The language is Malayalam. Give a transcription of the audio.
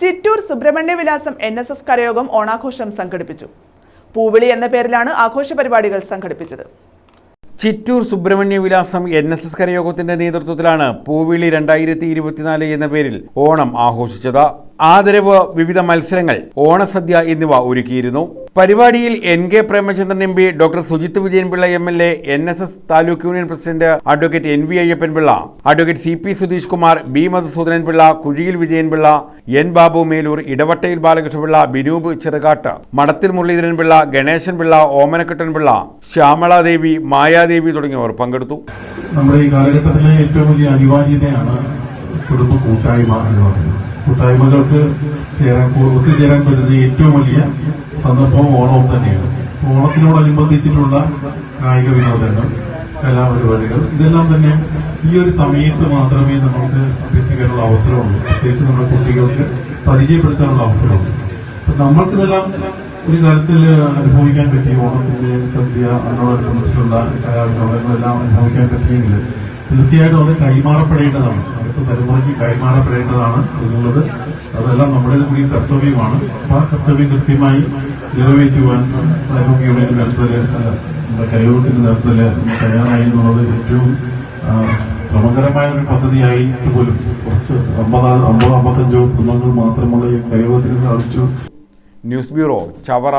ചിറ്റൂർ സുബ്രഹ്മണ്യ വിലാസം എൻ എസ് എസ് കരയോഗം ഓണാഘോഷം സംഘടിപ്പിച്ചു. പൂവിളി എന്ന പേരിലാണ് ആഘോഷ പരിപാടികൾ സംഘടിപ്പിച്ചത്. ചിറ്റൂർ സുബ്രഹ്മണ്യ വിലാസം എൻ എസ് എസ് കരയോഗത്തിന്റെ നേതൃത്വത്തിലാണ് പൂവിളി രണ്ടായിരത്തി ഇരുപത്തിനാല് എന്ന പേരിൽ ഓണം ആഘോഷിച്ചത്. ആദരവ് വിവിധ മത്സരങ്ങൾ ഓണസദ്യ എന്നിവ ഒരുക്കിയിരുന്നു. പരിപാടിയിൽ N K Premachandran M P doctor Sujith Vijayanpillai M L A N S S taluk union president advocate N V Ayyappanpillai advocate C P Sudheesh Kumar B Madhusoodanan Pillai കുഴിയിൽ വിജയൻപിള്ള എൻ ബാബു മേലൂർ ഇടവട്ടയിൽ ബാലകൃഷ്ണപിള്ള ബിനൂപ് ചെറുകാട്ട് മടത്തിൽ മുരളീധരൻ ഗണേശൻപിള്ള ഗണേശൻ പിള്ള ഓമനക്കുട്ടൻ പിള്ള ശ്യാമളാദേവി മായാദേവി തുടങ്ങിയവർ പങ്കെടുത്തു. നമ്മുടെ ഈ കാലഘട്ടത്തിലെ ഏറ്റവും വലിയ അനിവാര്യതയാണ് കുടുംബ കൂട്ടായ്മ എന്ന് പറയുന്നത്. കൂട്ടായ്മകൾക്ക് ചേരാൻ ഒത്തുചേരാൻ പറ്റുന്ന ഏറ്റവും വലിയ സന്ദർഭവും ഓണവും തന്നെയാണ്. ഓണത്തിനോടനുബന്ധിച്ചിട്ടുള്ള കായിക വിനോദങ്ങൾ കലാപരിപാടികൾ ഇതെല്ലാം തന്നെ ഈ ഒരു സമയത്ത് മാത്രമേ നമുക്ക് അഭ്യസിക്കാനുള്ള അവസരമുള്ളൂ. പ്രത്യേകിച്ച് നമ്മുടെ കുട്ടികൾക്ക് പരിചയപ്പെടുത്താനുള്ള അവസരമുള്ളൂ. അപ്പൊ നമ്മൾക്കിതെല്ലാം ഒരു തരത്തിൽ അനുഭവിക്കാൻ പറ്റി ഓണത്തിന്റെ സദ്യ അതിനോടനുബന്ധിച്ചിട്ടുള്ള കലാവിനോദങ്ങളെല്ലാം അനുഭവിക്കാൻ പറ്റിയെങ്കിൽ തീർച്ചയായിട്ടും അത് കൈമാറപ്പെടേണ്ടതാണ്. അടുത്ത തലമുറയ്ക്ക് കൈമാറപ്പെടേണ്ടതാണ് എന്നുള്ളത്. അതെല്ലാം നമ്മുടെ കൂടി കർത്തവ്യമാണ്. അപ്പൊ ആ കർത്തവ്യം കൃത്യമായി നിറവേറ്റുവാൻ തലമുറയുടെ യൂണിയന്റെ നേതൃത്വത്തിൽ ആ, നമ്മുടെ കരയോഗത്തിന്റെ നേതൃത്വത്തിൽ തയ്യാറായി എന്നുള്ളത് ഏറ്റവും ശ്രമകരമായ ഒരു പദ്ധതിയായിട്ട് പോലും കുറച്ച് അമ്പത് അമ്പത് അമ്പത്തഞ്ചോ കുന്നങ്ങൾ മാത്രമുള്ള ഈ കരയോഗത്തിന് സാധിച്ചു. News bureau Chavara